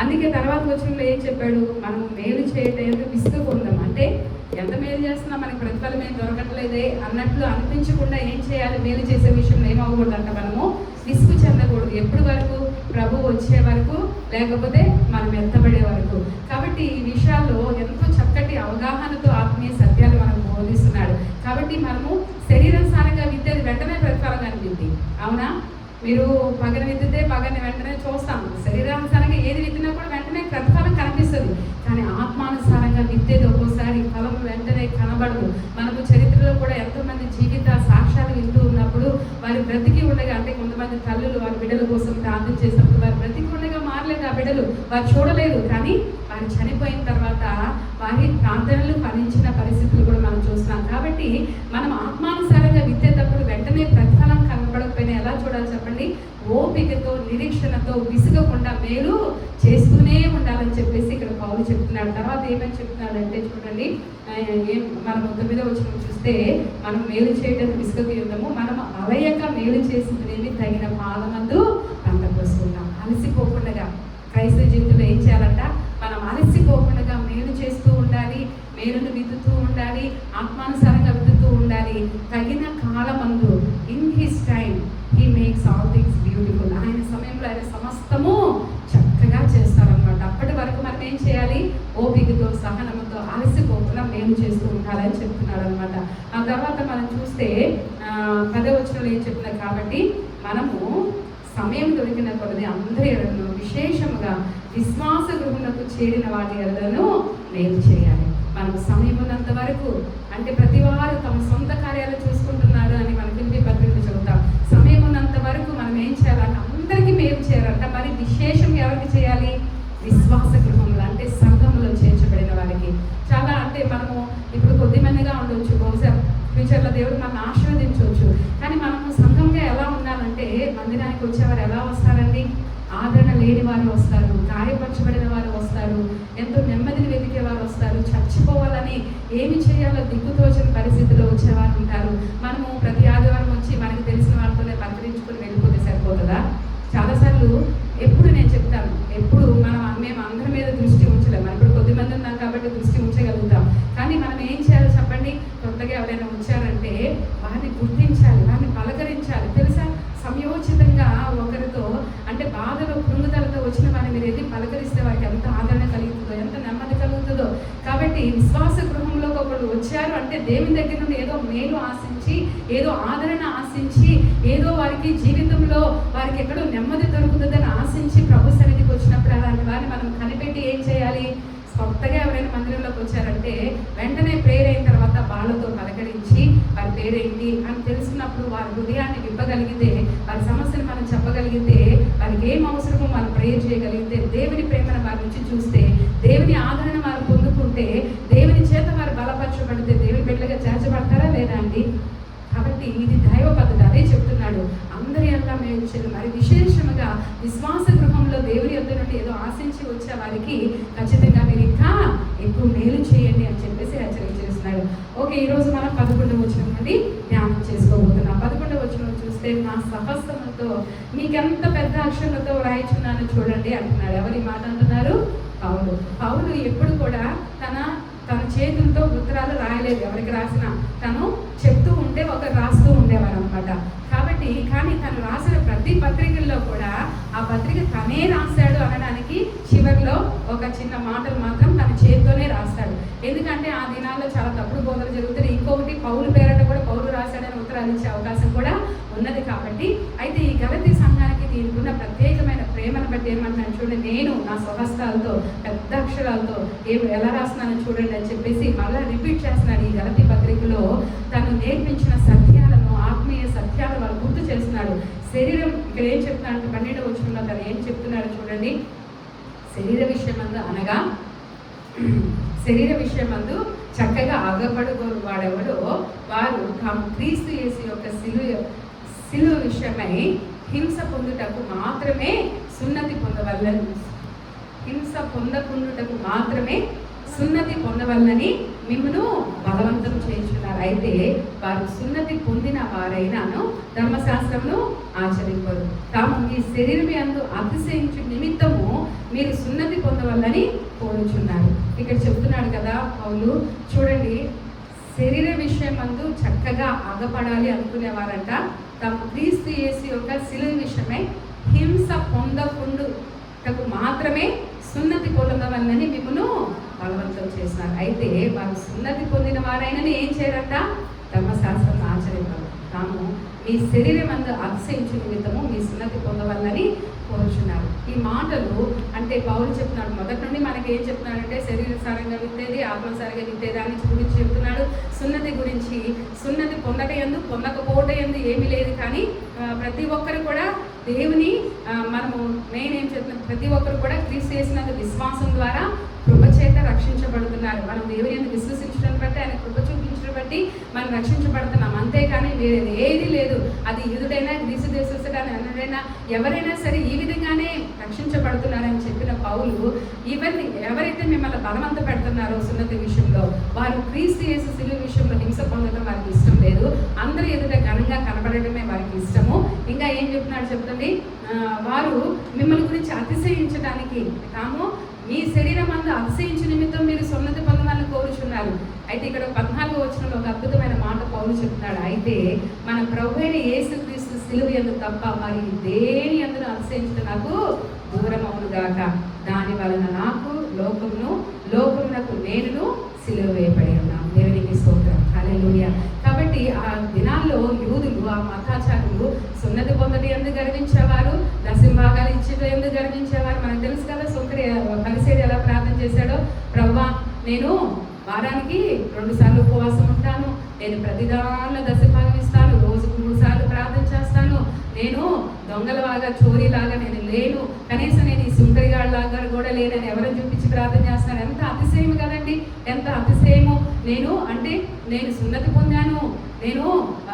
అందుకే తర్వాత వచ్చినలో ఏం చెప్పాడు? మనం మేలు చేయటం విసుగు ఉందాం అంటే ఎంత మేలు చేస్తున్నా మనకి ప్రతిఫలం ఏం దొరకట్లేదే అన్నట్లు అనిపించకుండా ఏం చేయాలి? మేలు చేసే విషయంలో ఏమవ్వకూడదు అంట మనము. విసుగు చెందకూడదు. ఎప్పటి వరకు? ప్రభు వచ్చే వరకు లేకపోతే మనం ఎత్తబడే వరకు. కాబట్టి ఈ విషయాల్లో ఎంతో చక్కటి అవగాహనతో ఆత్మీయ సత్యాలు మనకు బోధిస్తున్నాడు. కాబట్టి మనము శరీరం సారంగా విద్యది వెంటనే ప్రతిఫలం కనిపింది అవునా? మీరు పగన విద్దితే పగని వెంటనే చూస్తాం శరీరానుసారంగా ఏది విత్తినా కూడా వెంటనే ప్రతిఫలం కనిపిస్తుంది. కానీ ఆత్మానుసారంగా విత్తేది ఒక్కోసారి ఫలం వెంటనే కనబడదు. మనకు చరిత్రలో కూడా ఎంతో మంది జీవిత సాక్ష్యాలు వింటూ ఉన్నప్పుడు వారి బ్రతికి ఉండగా అంటే కొంతమంది తల్లులు వారి బిడ్డల కోసం ప్రార్థన చేసినప్పుడు వారి బ్రతికి ఉండగా మారలేదు. ఆ బిడ్డలు వారు చూడలేదు. కానీ వారు చనిపోయిన తర్వాత వారి ప్రార్థనలు ఫలించిన పరిస్థితులు కూడా మనం చూస్తున్నాం. కాబట్టి మనం ఆత్మానుసారంగా విత్తేటప్పుడు వెంటనే ప్రతిఫలం కనపడకపోయినా ఎలా చూడాలి చెప్పండి? ఓపికతో నిరీక్షణతో విసుగకుండా మేలు చేస్తూనే ఉండాలని చెప్పేసి ఇక్కడ పౌలు చెప్తున్నాడు. తర్వాత ఏమని చెప్తున్నాడంటే చూడండి ఏం మనం తొమ్మిదో వచ్చిన చూస్తే మనం మేలు చేయడం విసుగకి యుద్ధము మనం అలయక మేలు చేసిందేమి తగిన పాలమందు కాబట్టి మనము సమయం దొరికిన కొద్ది అందరి ఎడలను విశేషముగా విశ్వాస గృహములకు చేరిన వాటి ఎడలను మేలు చేయాలి. మనకు సమయం ఉన్నంత వరకు అంటే ప్రతి వారు తమ సొంత కార్యాలు చూసుకుంటున్నారు అని మన పిలిపి పత్రికలు చెబుతాం. సమయం ఉన్నంత వరకు మనం ఏం చేయాలంటే అందరికీ మేలు చేయాలంట. మరి విశేషం ఎవరికి చేయాలి? విశ్వాస గృహంలో అంటే సంఘంలో చేర్చబడిన వారికి. చాలా అంటే మనము ఇప్పుడు కొద్దిమందిగా ఉండవచ్చు ఉండొచ్చు. బహుశా ఫ్యూచర్లో దేవుడు మనం ఆశీర్వదించవచ్చు. కానీ మనము సంఘం వచ్చేవారు ఎలా వస్తారండి? ఆదరణ లేని వారు వస్తారు గాయపరచబడిన వారు వస్తారు ఎంతో నెమ్మదిని వెతికే వారు వస్తారు. చచ్చిపోవాలని ఏమి చేయాలో దిక్కుతోచని పరిస్థితిలో వచ్చేవారు ఉంటారు. మనము ప్రతి ఆదివారం వచ్చి మనకి తెలిసిన వాళ్ళతోనే పలకరించుకొని వెళ్ళిపోతే సరిపోతుందా? చాలాసార్లు ఎప్పుడు నేను చెప్తాను ఎప్పుడు మనం మేము అందరి మీద దృష్టి ఉంచలేము. మనం ఇప్పుడు కొద్దిమంది ఉన్నాం కాబట్టి దృష్టి ఉంచగలుగుతాం కానీ మనం ఏం చేయాలో చెప్పండి కొత్తగా ఎవరైనా వచ్చారంటే వారిని గుర్తించాలి వారిని పలకరించాలి తెలుసా సమయోచితంగా ఒకరితో అంటే బాధలో కృంగుదలతో వచ్చిన వారిని మీరు వెళ్ళి పలకరిస్తే వారికి ఎంత ఆదరణ కలుగుతుందో ఎంత నెమ్మది కలుగుతుందో. కాబట్టి విశ్వాస గృహంలోకి ఒకళ్ళు వచ్చారు అంటే దేవుని దగ్గర నుండి ఏదో మేలు ఆశించి ఏదో ఆదరణ ఆశించి ఏదో వారికి జీవితంలో వారికి ఎక్కడో నెమ్మది దొరుకుతుందని ఆశించి ప్రభు సన్నిధికి వచ్చినప్పుడు అలాంటి వారిని మనం కనిపెట్టి ఏం చేయాలి? కొత్తగా ఎవరైనా మందిరంలోకి వచ్చారంటే వెంటనే ప్రేర్ అయిన తర్వాత వాళ్ళతో పలకరించి వారి పేరేంటి అని తెలుసుకున్నప్పుడు వారి హృదయాన్ని విప్పగలిగితే వారి సమస్యను మనం చెప్పగలిగితే వారికి ఏం అవసరమో మనం తెలియజేయగలిగితే దేవుని ప్రేమను వారి నుంచి చూస్తే దేవుని ఆదరణ వారు పొందుకుంటే దేవుని చేత వారు బలపరచబడితే దేవుని బిడ్డగా చేర్చబడతారా లేదా అండి? కాబట్టి ఇది దైవ పద్ధతి. అదే చెప్తున్నాడు. అందరి అంతా మేము చేయడం మరి విశేషముగా విశ్వాస గృహంలో దేవుని యొద్ నుండి ఏదో ఆశించి వచ్చే వారికి ఖచ్చితంగా మీరు ఇంకా ఎక్కువ మేలు చేయండి అని చెప్పేసి హెచ్చరిక చేస్తున్నాడు. ఓకే ఈరోజు మనం పదకొండు వచ్చిన నుండి ధ్యానం చేసుకోబోతున్నాం పదకొండవ వచ్చిన చూస్తే నా మీకెంత పెద్ద అక్షరములతో వ్రాయించున్నాను చూడండి అంటున్నాడు. ఎవరి మాట అంటున్నారు? పౌలు. పౌలు ఎప్పుడు కూడా తన తన చేతులతో ఉత్తరాలు రాయలేదు. ఎవరికి రాసిన? తను చెప్తూ ఉంటే ఒకరు రాస్తూ ఉండేవారు అనమాట కాబట్టి కానీ తను రాసిన ప్రతి పత్రికల్లో కూడా ఆ పత్రిక తనే రాశాడు అనడానికి చివరిలో ఒక చిన్న మాటలు మాత్రం తన చేతితోనే రాస్తాడు. ఎందుకంటే ఆ దినాల్లో చాలా తప్పుడు బోధలు జరుగుతాయి ఇంకొకటి పౌలు పేరట కూడా పౌలు రాశాడని ఉత్తరాలు ఇచ్చే అవకాశం కూడా ఉన్నది కాబట్టి అయితే ఈ గవతి సంఘానికి దీనికి ప్రత్యేకమైన ప్రేమను బట్టి ఏమంటున్నాను చూడండి నేను నా స్వహస్తాలతో పెద్ద అక్షరాలతో ఏం ఎలా రాస్తున్నానో చూడండి అని చెప్పేసి మళ్ళీ రిపీట్ చేస్తున్నాడు ఈ గలతి పత్రికలో. తను నేర్పించిన సత్యాలను ఆత్మీయ సత్యాలను వాళ్ళు గుర్తు చేస్తున్నాడు. శరీరం ఇక్కడ ఏం చెప్తున్నాడు పన్నెండు వచ్చిన తను ఏం చెప్తున్నాడు చూడండి. శరీర విషయమందు అనగా శరీర విషయమందు చక్కగా అగపడుకోని వాడెవడో? వారు తాము క్రీస్తు చేసి యొక్క సిలువ శిలువ విషయమై హింస పొందుటకు మాత్రమే సున్నతి పొందవల్లని. హింస పొందకుండుటకు మాత్రమే సున్నతి పొందవల్లని మిమ్మను బలవంతం చేయించున్నారు. అయితే వారు సున్నతి పొందిన వారైనాను ధర్మశాస్త్రమును ఆచరింపరు. తాము మీ శరీరం అందు అతిశయించు నిమిత్తము మీరు సున్నతి పొందవల్లని కోరుచున్నారు. ఇక్కడ చెప్తున్నాడు కదా పౌలు చూడండి శరీర విషయం అందు చక్కగా ఆగపడాలి అనుకునేవారంట. తాము క్రీస్తు యేసు యొక్క శిలువ విషయమై హింస పొందకుండుటకు మాత్రమే సున్నతి పొందవల్లని మిమ్మను బలవంతం చేసినారు అయితే వారు సున్నతి పొందిన వారైనా ఏం చేయరంట? ధర్మశాస్త్రం ఆచరించారు తాము మీ శరీరం అందు అతిశయించు నిమిత్తము మీ సున్నతి పొందవల్లని కోరుచున్నారు ఈ మాటలు అంటే పౌరులు చెప్తున్నాడు మొదటి నుండి మనకి ఏం చెప్తున్నాడంటే శరీరసారంగా విత్తేది ఆత్మసారంగా విత్తే అని గురించి చెప్తున్నాడు. సున్నతి గురించి సున్నతి పొందట ఎందు పొందకపోవట ఎందు ఏమీ లేదు కానీ ప్రతి ఒక్కరు కూడా దేవుని మనము నేనేం ఏం ప్రతి ఒక్కరు కూడా క్రీస్తు చేసిన విశ్వాసం ద్వారా కృపచేత రక్షించబడుతున్నారు. మనం దేవుని విశ్వసించడం బట్టి ఆయన కృపచూ బట్టి మనం రక్షించబడుతున్నాం. అంతేకాని వేరేది ఏది లేదు. అది యూదుడైనా గ్రీసు దేశస్థ కానీ అన్నుడైనా ఎవరైనా సరే ఈ విధంగానే రక్షించబడుతున్నారని చెప్పిన పౌలు ఇవన్నీ ఎవరైతే మిమ్మల్ని బలవంత పెడుతున్నారో సున్నతి విషయంలో వారు క్రీస్తు చేసే శిలువ విషయంలో హింస పొందడం వారికి ఇష్టం లేదు. అందరి ఎదుట ఘనంగా కనబడటమే వారికి ఇష్టము. ఇంకా ఏం చెప్తున్నాడు చెప్తుంది వారు మిమ్మల్ని గురించి అతిశయించడానికి తాము మీ శరీరం అందు అతిశయించు నిమిత్తం మీరు సున్నతి కోరుచున్నారు అయితే ఇక్కడ పద్నాలుగు వచనంలో ఒక అద్భుతమైన మాట పౌలు చెప్తున్నాడు. అయితే మన ప్రభు అయిన యేసుక్రీస్తు సిలువ ఎందు తప్ప మరి దేని అందరూ అతిశయించడం నాకు దూరం అవును గాక దాని వలన నాకు లోకమును లోకమునకు నేనును సిలువ వేయబడి ఉన్నాను దేవునికి స్తోత్రం. హల్లెలూయా. కాబట్టి ఆ దినాల్లో యూదులు ఆ మతాచారులు సున్నతి పొందటి ఎందుకు గర్వించేవారు దశంభాగాలు ఇచ్చేది ఎందుకు గర్వించేవారు. మనకు తెలుసు కదా సుంకరి కలిసేది ఎలా ప్రార్థన చేశాడో? ప్రవ్వా నేను వారానికి రెండు సార్లు ఉపవాసం ఉంటాను. నేను ప్రతిదానిలో దశ ఇస్తాను రోజుకు మూడు సార్లు ప్రార్థన చేస్తాను నేను దొంగలలాగా చోరీలాగా నేను లేను కనీసం నేను ఈ సుంకరిగాళ్ళలాగా కూడా లేనని ఎవరు చూపించి ప్రార్థన చేస్తున్నాను ఎంత అతిశయం కదండి ఎంత అతిశయము నేను అంటే నేను సున్నతి పొందాను నేను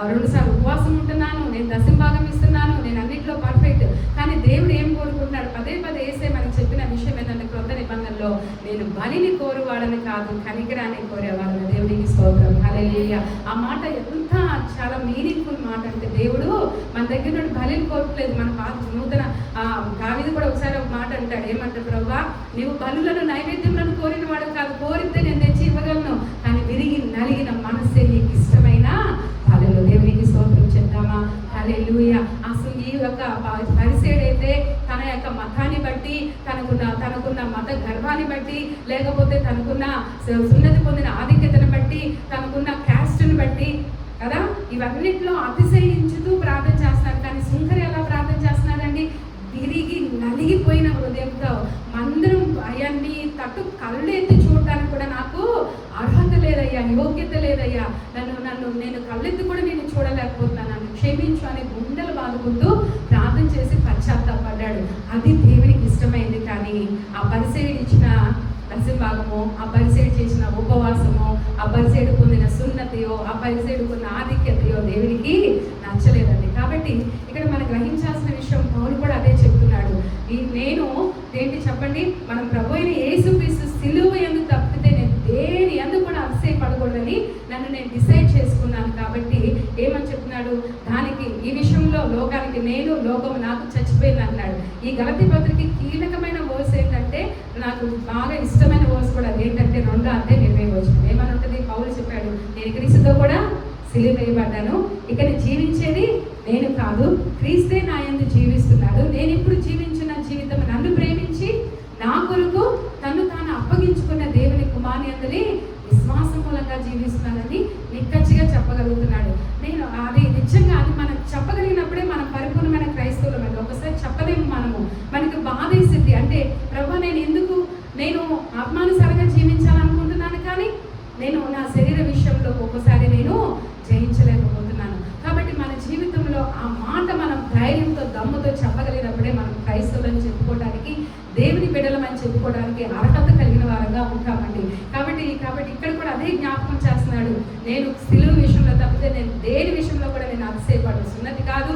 రెండుసార్లు ఉపవాసం ఉంటున్నాను నేను దశంభాగం ఇస్తున్నాను నేను అన్నింటిలో పర్ఫెక్ట్ కానీ దేవుడు ఏం కోరుకుంటున్నాడు పదే పదే వేసే మనకి చెప్పిన విషయం ఏంటంటే క్రొత్త నిబంధనలో నేను బలిని కోరువాడని కాదు కనికరాన్ని కోరేవాడని దేవుడికి స్తోత్రం. హల్లెలూయా ఆ మాట ఎంత చాలా మీనింగ్ఫుల్ మాట అంటే దేవుడు మన దగ్గర నుండి బలిని కోరుకోలేదు మన పాత నూతన ఆ కూడా ఒకసారి ఒక మాట అంటాడు. ఏమంటాడు? ప్రభా నీవు బలులను నైవేద్యములను కోరిన వాడు కాదు కోరితే నేను కలిగి నలిగిన మనస్సే నీకు ఇష్టమైన బలులు దేవునికి స్తోత్రం చెప్తామా హల్లెలూయా. అసలు ఈ యొక్క పరిసేడైతే తన యొక్క మతాన్ని బట్టి తనకున్న తనకున్న మత గర్వాన్ని బట్టి లేకపోతే తనకున్న సున్నతి పొందిన ఆధిక్యతను బట్టి తనకున్న క్యాస్ట్ని బట్టి కదా? ఇవన్నిట్లో అతిశయించుతూ ప్రార్థన చేస్తున్నాడు కానీ సుంకరి ఎలా ప్రార్థన చేస్తున్నాడండి? తిరిగి నలిగిపోయిన హృదయంతో మందిరం అయ్యాన్ని తట్టు కళ్ళు ఎత్తి చూడటానికి కూడా నాకు అర్హత లేదయ్యా యోగ్యత లేదయ్యా. నన్ను నన్ను నేను కళ్ళెత్తి కూడా నేను చూడలేకపోతున్నాను. నన్ను క్షమించు అని గుండెలు బాదుకుంటూ ప్రార్థన చేసి పశ్చాత్తాపడ్డాడు. అది దేవునికి ఇష్టమైంది కానీ ఆ పరిసేడు ఇచ్చిన దశభాగము ఆ పరిసేడు చేసిన ఉపవాసము ఆ పరిసేడు పొందిన సున్నతయో ఆ పరిసేడు పొందిన ఆధిక్యతయో దేవునికి నచ్చలేదండి. కాబట్టి ఇక్కడ మనం గ్రహించాల్సిన విషయం పౌరులు కూడా అదే చెప్తున్నాడు ఈ నేను ఏంటి చెప్పండి? మనం ప్రభు అయిన యేసుక్రీస్తు సిలువ ఎందుకు తప్పితే నేను దేని ఎందుకు కూడా అతిశయపడకూడదని నన్ను నేను డిసైడ్ చేసుకున్నాను కాబట్టి ఏమని చెప్తున్నాడు? దానికి ఈ విషయంలో లోకానికి నేను లోకం నాకు చచ్చిపోయింది అన్నాడు ఈ గలతి పత్రికి కీలకమైన వర్స్ ఏంటంటే నాకు బాగా ఇష్టమైన వర్స్ కూడా ఏంటంటే రెండో అంతే నిర్ణయించు ఏమని ఉంటుంది? పౌలు చెప్పాడు నేను క్రీస్తుతో కూడా సిలువ వేయబడ్డాను. ఇక్కడ జీవించేది నేను కాదు. క్రీస్తే నా ఎందు జీవిస్తున్నాడు. నేను ఇప్పుడు జీవించ నన్ను ప్రేమించి నా కొరకు తను తాను అప్పగించుకున్న దేవుని కుమారి అందరి విశ్వాసం మూలంగా జీవిస్తున్నానని నిక్కచ్చిగా చెప్పగలుగుతున్నాడు. నేను అది నిజంగా అది మనం చెప్పగలిగినప్పుడే మనం పరిపూర్ణమైన క్రైస్తవులమండి. ఒకసారి చెప్పలేము మనము. మనకి బాధేసిద్ది అంటే ప్రభు నేను ఎందుకు నేను ఆత్మానుసారంగా జీవించాలనుకుంటున్నాను కానీ నేను నా శరీర విషయంలో ఒక్కోసారి నేను జయించలేకపోతున్నాను కాబట్టి మన జీవితంలో ఆ మాట మనం ధైర్యంతో దమ్ముతో చెప్పగలిగినప్పుడే మనం క్రైస్తవులని చెప్పుకోవడానికి దేవుని బిడ్డలమని చెప్పుకోవడానికి అర్హత కలిగిన వారంగా ఉంటామండి. కాబట్టి కాబట్టి ఇక్కడ కూడా అదే జ్ఞాపకం చేస్తున్నాడు. నేను సిలువ విషయంలో తప్పితే నేను దేని విషయంలో కూడా నేను అతిశయపడు సున్నతి కాదు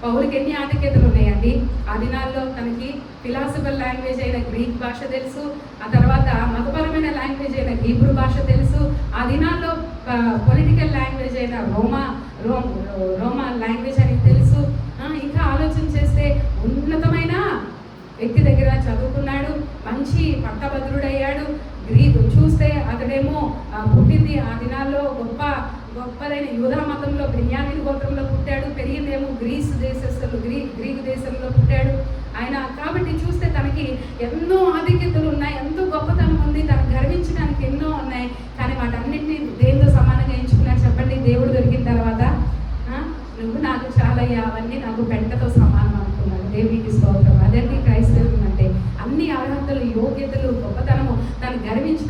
పౌరికి ఎన్ని ఆధిక్యతలు ఉన్నాయండి? ఆ దినాల్లో తనకి ఫిలాసఫల్ లాంగ్వేజ్ అయిన గ్రీక్ భాష తెలుసు ఆ తర్వాత మతపరమైన లాంగ్వేజ్ అయిన హీబ్రూ భాష తెలుసు ఆ దినాల్లో పొలిటికల్ లాంగ్వేజ్ అయిన రోమా రోమ్ రోమా లాంగ్వేజ్ అని తెలుసు. ఇంకా ఆలోచన చేస్తే ఉన్నతమైన వ్యక్తి దగ్గర చదువుకున్నాడు మంచి పట్టభద్రుడయ్యాడు. గ్రీకు చూస్తే అతడేమో పుట్టింది ఆ దినాల్లో గొప్ప గొప్పదైన యూధా మతంలో బెన్యామిన్ గోత్రంలో పుట్టాడు. పెరిగిందేమో గ్రీస్ దేశస్థులు గ్రీ గ్రీకు దేశంలో పుట్టాడు. ఆయన కాబట్టి చూస్తే తనకి ఎన్నో ఆధిక్యతలు ఉన్నాయి ఎంతో గొప్పతనం ఉంది. తను గర్వించడానికి ఎన్నో ఉన్నాయి. కానీ వాటన్నిటిని దేనితో సమానంగా ఎంచుకున్నాడు. చెప్పండి దేవుడు దొరికిన తర్వాత నువ్వు నాకు చాలయ్యా అవన్నీ నాకు పెట్ట సమానం అనుకున్నాడు దేవునికి స్తోత్రం అదండి క్రైస్తవం అంటే అన్ని అర్హతలు యోగ్యతలు గొప్పతనము తను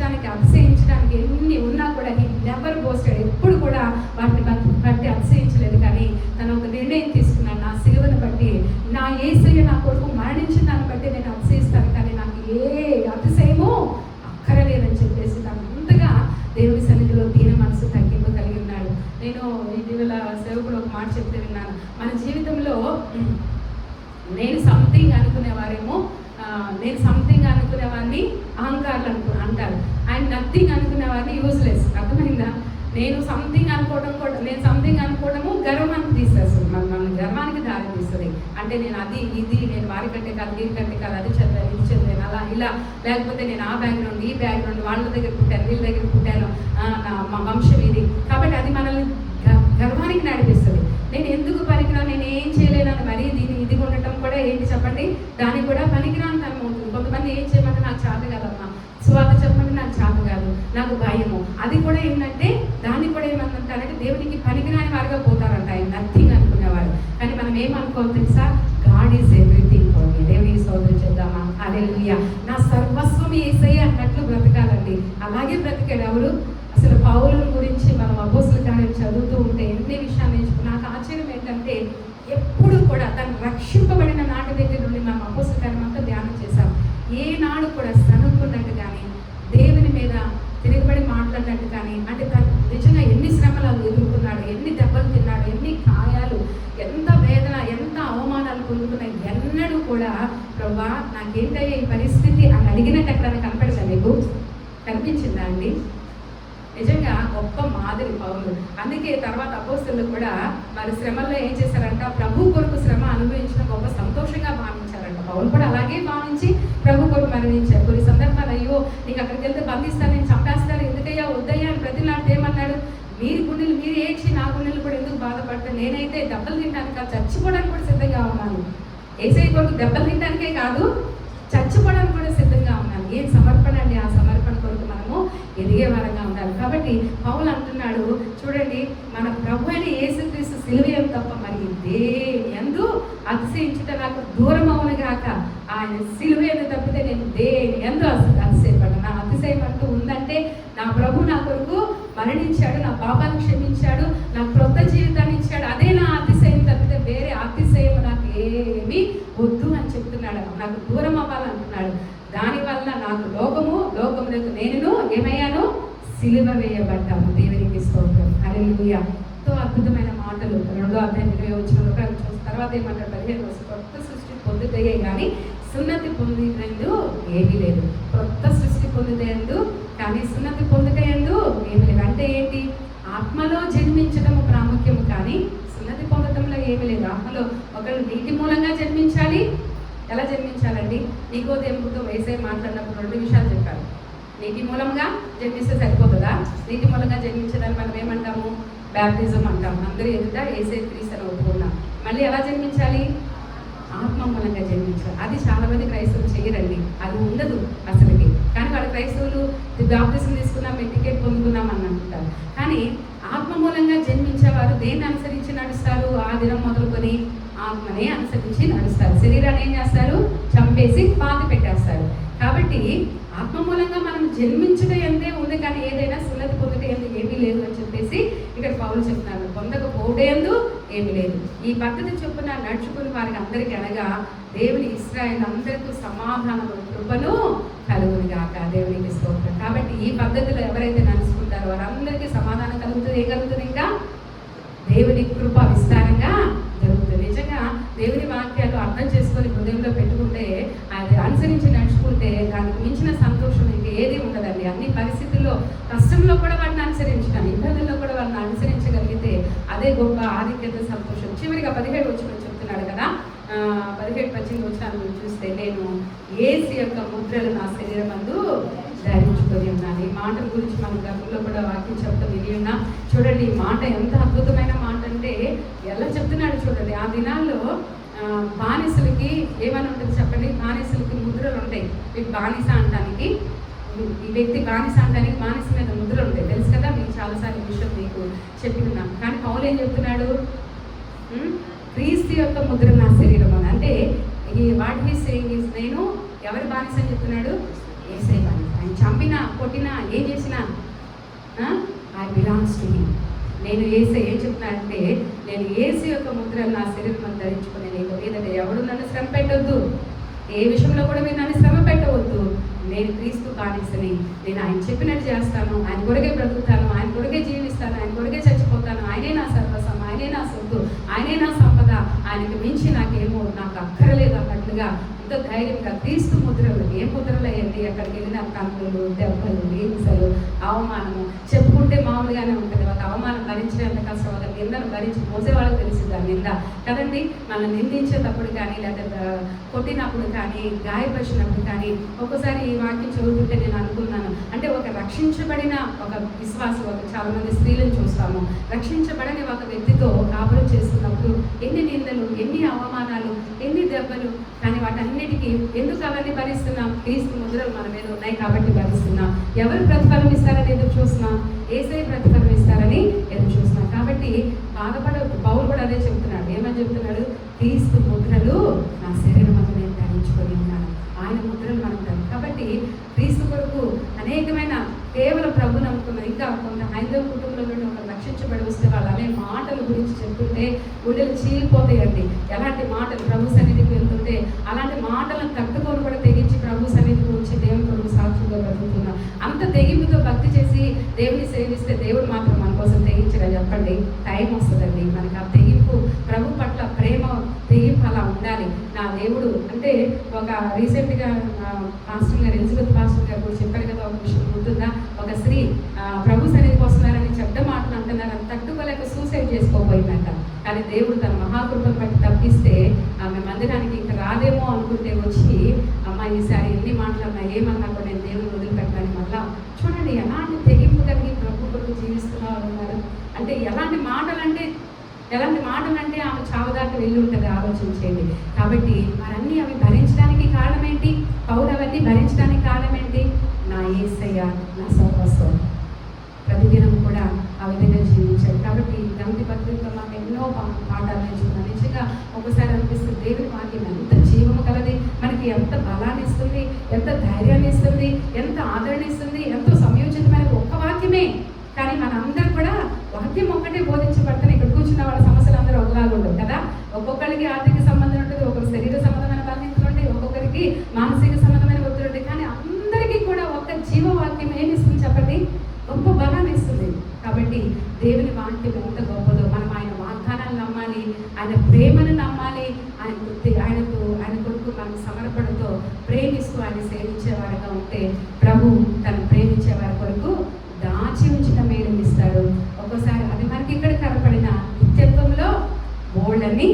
అతిశయించడానికి అతిశయించడానికి ఎన్ని ఉన్నా కూడా ఈ నెవర్ పోస్టాడు ఎప్పుడు కూడా వాటిని బట్టి అతిశయించలేదు. కానీ తను ఒక నిర్ణయం తీసుకున్నాను నా సిలువను బట్టి నా ఏసయ్య నా కొడుకు మరణించిన దాన్ని బట్టి నేను అతిశయిస్తాను. కానీ నాకు ఏ అతిశయమో అక్కరలేదని చెప్పేసి తను అంతగా దేవుడి సన్నిధిలో దీన మనసు తగ్గింపు కలిగి ఉన్నాడు. నేను ఇటీవల సేవకుడు ఒక మాట చెప్తే విన్నాను. మన జీవితంలో నేను సంథింగ్ అనుకునేవారేమో ఆ, నేను సంథింగ్ అనుకునేవాడిని అహంకారులు అనుకు అంటారు అండ్ నథింగ్ అనుకునేవాడిని యూజ్లెస్ అర్థమైందా నేను సంథింగ్ అనుకోవడం కూడా నేను సంథింగ్ అనుకోవడము గర్వానికి తీసేస్తుంది మన మన గర్వానికి దారి తీస్తుంది అంటే నేను అది ఇది నేను వారి కంటే కాదు వీరి కంటే కాదు అది చదివాను ఇది చదివాను అలా ఇలా. లేకపోతే నేను ఆ బ్యాక్గ్రౌండ్ ఈ బ్యాక్గ్రౌండ్ వాళ్ళ దగ్గర పుట్టాను వీళ్ళ దగ్గర పుట్టాను మా వంశం ఇది. కాబట్టి అది మనల్ని గర్వానికి నడిపిస్తుంది. నేను ఎందుకు పనికిరాను నేను ఏం చేయలేనని మరీ దీన్ని ఇది ఉండటం కూడా ఏంటి చెప్పండి? దానికి కూడా పనికిరాను తను ఉంటుంది. కొంతమంది ఏం చేయమంటే నాకు చేత కాదమ్మా. స్వాత చెప్పండి నాకు చేత కాదు. నాకు భయము. అది కూడా ఏంటంటే దాన్ని కూడా ఏమంటారంటే దేవునికి పనికిరాని వారిగా పోతారంట. ఆయన నథింగ్ అనుకునేవారు. కానీ మనం ఏమనుకోవాలి తెలుసు? అదే నా సర్వస్వం ఏసయ్య అన్నట్లు బ్రతకాలండి. అలాగే బ్రతికాడు ఎవరు? అసలు పౌరుల గురించి మనం అపోసుల కార్యం చదువుతూ ఉంటే ఎన్ని విషయాలు నేర్చుకున్నాం నాకు ఆశ్చర్యం ఏంటంటే ఎప్పుడు కూడా తను రక్షింపబడిన నాటి దగ్గర నుండి మనం అపోసుల కార్యం అంతా ధ్యానం చేశాం. ఏ నాడు కూడా నాకేంటయ్యా ఈ పరిస్థితి అని అడిగినట్టు ఎక్కడైనా కనపడతా మీకు కనిపించిందా అండి? నిజంగా గొప్ప మాదిరి పౌరులు అందుకే తర్వాత అపోస్తులు కూడా మరి శ్రమల్లో ఏం చేశారంట? ప్రభు కొరకు శ్రమ అనుభవించిన గొప్ప సంతోషంగా భావించారంట. పౌరులు కూడా అలాగే భావించి ప్రభు కొరకు మరణించారు. కొన్ని సందర్భాలు అయ్యో నీకు అక్కడికి వెళ్తే బంధిస్తాను నేను చంపేస్తాను ఎందుకయ్యా వద్దయ్యా అని ప్రతి ప్రతిలాంటి ఏమన్నాడు? మీరు గుండెలు మీరు ఏడ్చి నా గుండెలు కూడా ఎందుకు బాధపడతాను నేనైతే దెబ్బలు తింటాను కాదు చచ్చిపోవడానికి కూడా సిద్ధంగా ఉన్నాను. ఏసై కొరకు దెబ్బలు తినడానికే కాదు చచ్చిపోవడానికి కూడా సిద్ధంగా ఉన్నాను ఏం సమర్పణ అండి? ఆ సమర్పణ కొరకు మనము ఎదిగే వారంగా ఉండాలి. కాబట్టి పౌలు అంటున్నాడు చూడండి మన ప్రభు అయిన యేసుక్రీస్తు సిలువ తప్ప మరి దేని ఎందు అతిశయించుట నాకు దూరం అవును గాక? ఆయన సిలువ ఎందు తప్పితే నేను దేని ఎందు అతి- నా అతిశయం అంటూ ఉందంటే నా ప్రభు నా కొరకు మరణించాడు నా పాపాలు క్షమించాడు నాకు దానివల్ల నాకు లోకము లోకములకు నేను ఏమయ్యాను? సిలువ వేయబడ్డాను దేవునికి స్తోత్రం. అరే ఎంతో అద్భుతమైన మాటలు. రెండో అధ్యాయం ఇరవై వచ్చిన తర్వాత ఏమంటారు? పదిహేను రోజు కొత్త సృష్టి పొందుతాయే కానీ సున్నతి పొందినందు ఏమీ లేదు. కొత్త సృష్టి పొందుతాయందు కానీ సున్నతి పొందుతాయందు ఏమీ లేదు. అంటే ఏంటి? ఆత్మలో జన్మించడం ప్రాముఖ్యము కానీ సున్నతి పొందడంలో ఏమీ లేదు. ఆత్మలో ఒకరు నీటి మూలంగా జన్మించాలి ఎలా జన్మించాలండి? నీకో దెంపుతో వేసే మాట్లాడినప్పుడు రెండు విషయాలు చెప్పారు నీటి మూలంగా జన్మిస్తే సరిపోతుందా? నీటి మూలంగా జన్మించడానికి మనం ఏమంటాము? బ్యాప్టిజం అంటాం అందరూ ఎదుట ఏసే క్రీస్ అని ఒప్పుకున్నాం. మళ్ళీ ఎలా జన్మించాలి? ఆత్మ మూలంగా జన్మించాలి. అది చాలా మంది క్రైస్తవులు చేయరండి. అది ఉండదు అసలుకి. కానీ వాళ్ళ క్రైస్తవులు బ్యాప్టిజం తీసుకున్నాం మేము టికెట్ పొందుకున్నాం అని అంటారు కానీ ఆత్మ మూలంగా జన్మించేవారు దేన్ని అనుసరించి నడుస్తారు? ఆ దినం మొదలుకొని ఆత్మనే అనుసరించి నడుస్తారు. శరీరాన్ని ఏం చేస్తారు? చంపేసి పాతి పెట్టేస్తారు. కాబట్టి ఆత్మ మూలంగా మనం జన్మించుట ఎంతే ఉంది కానీ ఏదైనా సున్నతి పొందుట ఎందు ఏమీ లేదు అని చెప్పేసి ఇక్కడ పౌరులు చెప్తున్నారు. పొందకపోవడేందు ఏమీ లేదు. ఈ పద్ధతి చొప్పున నడుచుకుని వారికి అందరికీ అనగా దేవుని ఇస్రాయల్ అందరికీ సమాధానము కృపను కలుగుని గాక దేవునికి స్తోత్రం. కాబట్టి ఈ పద్ధతిలో ఎవరైతే నడుచుకుంటారో వారందరికీ సమాధానం కలుగుతుంది. ఏం కలుగుతుంది ఇంకా? దేవుని కృప విస్తారంగా దేవుని వాక్యాలు అర్థం చేసుకొని హృదయంలో పెట్టుకుంటే అది అనుసరించి నడుచుకుంటే దానికి మించిన సంతోషం ఇంకా ఏది ఉండదండి. అన్ని పరిస్థితుల్లో కష్టంలో కూడా వాటిని అనుసరించడం ఇబ్బందుల్లో కూడా వాటిని అనుసరించగలిగితే అదే గొప్ప ఆధిక్యత సంతోషం. చివరిగా పదిహేడు వచ్చిన చెప్తున్నాడు కదా? పదిహేడు పద్దెనిమిది వచ్చిన చూస్తే నేను ఏసు యొక్క ముద్రలు నా శరీరం అందు ధరించుకొని ఉన్నాను. ఈ మాటల గురించి మనం గతంలో కూడా వాక్యం చెప్తా విని ఉన్నా. చూడండి ఈ మాట ఎంత అద్భుతమైన మాట అంటే ఎలా చెప్తున్నాడు చూడండి ఆ దినాల్లో బానిసలకి ఏమని ఉంటుంది చెప్పండి? బానిసలకి ముద్రలు ఉంటాయి. వీటి బానిస అంటానికి ఈ వ్యక్తి బానిస అంటానికి బానిస మీద ముద్రలు ఉంటాయి. తెలుసు కదా మీకు చాలాసార్లు విషయం మీకు చెప్పినాను కానీ పౌలు ఏం చెప్తున్నాడు? క్రీస్తు యొక్క ముద్ర నా శరీరం అని. అంటే ఈ వాట్ హీ సేయింగ్ ఈజ్ నేను ఎవరి బానిస అని చెప్తున్నాడు? ఏసై బానిస. ఆయన చంపినా కొట్టినా ఏం చేసినా ఐ బిలాంగ్స్ టు హిమ్ నేను ఏసే ఏం చెప్తున్నానంటే నేను ఏసు యొక్క ముద్ర నా శరీరం ధరించుకునే నీకు లేదంటే ఎవడు నన్ను శ్రమ పెట్టొద్దు. ఏ విషయంలో కూడా మీరు నన్ను శ్రమ పెట్టవద్దు. నేను క్రీస్తు కానిసని నేను ఆయన చెప్పినట్టు చేస్తాను. ఆయన కొరకే బ్రతుకుతాను. ఆయన కొరకే జీవిస్తాను. ఆయన కొరకే చచ్చిపోతాను. ఆయనే నా సర్వసం ఆయనే నా సొత్తు. ఆయనే నా సంపద. ఆయనకు మించి నాకేమో నాకు అక్కరలేదు అన్నట్లుగా ఎంతో ధైర్యంగా క్రీస్తు ముద్రలు ఏ ముద్రలు అయ్యండి అక్కడికి వెళ్ళిన కన్నులు దెబ్బలు హింసలు అవమానము? చెప్పుకుంటే మామూలుగానే ఉంటుంది. భరించినంత కష్టం ఒక నిందను భరించి మోసే వాళ్ళకి తెలిసింది ఆ నింద. కదండి? మనం నిందించేటప్పుడు కానీ లేదా కొట్టినప్పుడు కానీ గాయపరిచినప్పుడు కానీ ఒక్కోసారి ఈ వాక్యం చదువుకుంటే నేను అనుకున్నాను. అంటే ఒక రక్షించబడిన ఒక విశ్వాసం ఒక చాలామంది స్త్రీలను చూస్తాము. రక్షించబడని ఒక వ్యక్తితో కాపురం చేస్తున్నప్పుడు ఎన్ని నిందలు ఎన్ని అవమానాలు ఎన్ని దెబ్బలు కానీ వాటన్నిటికీ ఎందుకు అవన్నీ భరిస్తున్నాం? క్రీస్తు ముద్రలు మన మీద ఉన్నాయి కాబట్టి భరిస్తున్నాం. ఎవరు ప్రతిఫలం ఇస్తారని ఎదురు చూస్తున్నాం? ఏసై ప్రతిఫలం బాధపడ పౌరు కూడా అదే చెప్తున్నాడు. ఏమని చెప్తున్నాడు? క్రీస్తు ముద్రలు నా శరీరం అంతా నేను ధరించుకొని ఉన్నాను ఆయన ముద్రలు మనం కాబట్టి క్రీస్తు కొరకు అనేకమైన కేవలం ప్రభు నమ్ముకున్న ఇంకా కొంత హైందవ కుటుంబంలో నుండి ఒక రక్షించబడి వస్తే వాళ్ళు అనే మాటల గురించి చెప్తుంటే గుండెలు చీలిపోతాయండి. ఎలాంటి మాట దేవుడు. అంటే ఒక రీసెంట్గా పాస్టర్ గారు ఎలిజబెత్ పాస్టర్ గారు కూడా చెప్పారు కదా ఒక విషయం గుర్తుందా? ఒక స్త్రీ ప్రభు సన్నిధికి వస్తున్నారని చెడ్డ మాటలు అంటున్నారు. అది తట్టుకోలేక సూసైడ్ చేసుకోబోయిందంట. కానీ దేవుడు తన మహాకృపను బట్టి తప్పిస్తే ఆమె మందిరానికి ఇంకా రాదేమో అనుకుంటే వచ్చి అమ్మ ఈసారి ఎన్ని మాట్లాడినా ఏమన్నా కూడా నేను దేవుని వదిలిపెట్టాను మళ్ళా చూడండి ఎలాంటి తెగింపు కలిగి ప్రభు కొరకు జీవిస్తున్న అంటే ఎలాంటి మాటలు అంటే ఎలాంటి మాటలు అంటే ఆమె చావు దాకా వెళ్ళి ఉంటుంది ఆలోచించేది. కాబట్టి మరన్నీ అవి భరించడానికి కారణం ఏంటి పౌరు అవన్నీ భరించడానికి కారణం ఏంటి నా ఏసయ్య నా సర్వస్వం. ప్రతిదినం కూడా ఆ విధంగా జీవించాడు. కాబట్టి గంతి పత్రికలో మాకు ఎన్నో పాఠాలు నేర్చుకున్నాం. నిజంగా ఒకసారి అనిపిస్తుంది దేవుని వాక్యం ఎంత జీవము కలది మనకి ఎంత బలాన్ని ఇస్తుంది ఎంత ధైర్యాన్ని ఇస్తుంది ఎంత ఆదరణ ఇస్తుంది ఎంతో సంయోజితమైన ఒక్క వాక్యమే కానీ మనందరం కూడా వాక్యం ఒక్కటే బోధించబడుతుంది ఇక్కడ కూర్చున్న వాళ్ళ సమస్యలు అందరూ ఒకలాగా ఉండవు కదా ఒకరికి ఆర్థిక సంబంధం ఉంటుంది ఒక్కొక్క శరీర సంబంధమైన బాధ్యతలు ఉంటాయి ఒక్కొక్కరికి మానసిక సంబంధమైన ఒత్తిడి ఉంటాయి కానీ అందరికీ కూడా ఒక్క జీవవాక్యం ఏమి ఇస్తుంది చెప్పండి? గొప్ప బలాన్ని ఇస్తుంది. కాబట్టి దేవుని వాక్యం ఎంత గొప్పదో మనం ఆయన వాగ్దానాన్ని నమ్మాలి ఆయన ప్రేమను నమ్మాలి ఆయన వృత్తి ఆయనకు ఆయన కొరకు మనం సమర్పణతో ప్రేమిస్తూ ఆయన సేవించేవారుగా ఉంటే ప్రభు తను ప్రేమించే వారి కొరకు దాచి ఉంచిన మేలు ఇస్తాడు. ఒక్కోసారి అది మనకి ఇక్కడ కనపడిన నిత్యత్వంలో బోల్డని